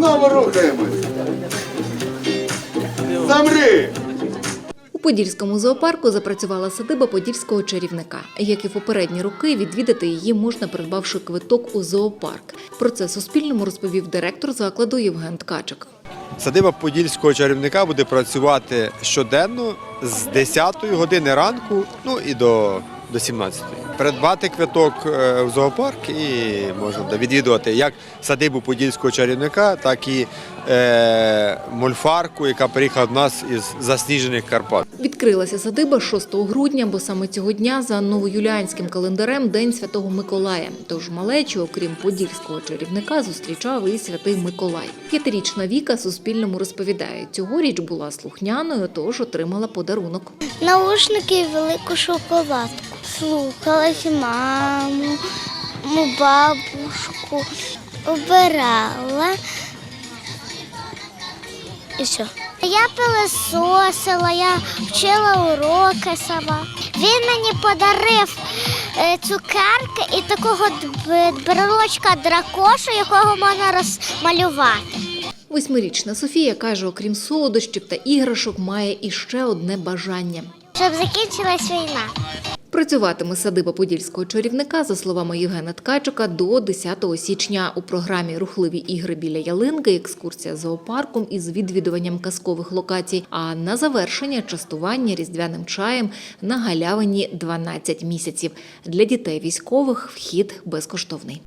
Знову рухаємось. Замри! У Подільському зоопарку запрацювала садиба подільського чарівника. Як і в попередні роки, відвідати її можна, придбавши квиток у зоопарк. Про це Суспільному розповів директор закладу Євген Ткачик. Садиба подільського чарівника буде працювати щоденно з 10 години ранку ну і до, до 17. Придбати квиток е, в зоопарк і можна відвідувати як садибу подільського чарівника, так і е, мольфарку, яка приїхала до нас із засніжених Карпат. Відкрилася садиба 6 грудня, бо саме цього дня за новоюліанським календарем День Святого Миколая. Тож малечу, окрім подільського чарівника, зустрічав і святий Миколай. П'ятирічна Віка Суспільному розповідає, цьогоріч була слухняною, тож отримала подарунок. Наушники і велику шоколадку. Слухалась маму, бабушку, обирала. І все. Я пилососила, я вчила уроки сама. Він мені подарив е, цукерки і такого брелочка дракошу, якого можна розмалювати. Восьмирічна Софія каже, окрім солодощів та іграшок, має іще одне бажання. Щоб закінчилась війна. Працюватиме садиба подільського чарівника, за словами Євгена Ткачука, до 10 січня у програмі Рухливі ігри біля ялинки, екскурсія зоопарком із відвідуванням казкових локацій. А на завершення частування різдвяним чаєм на галявині 12 місяців. Для дітей військових вхід безкоштовний.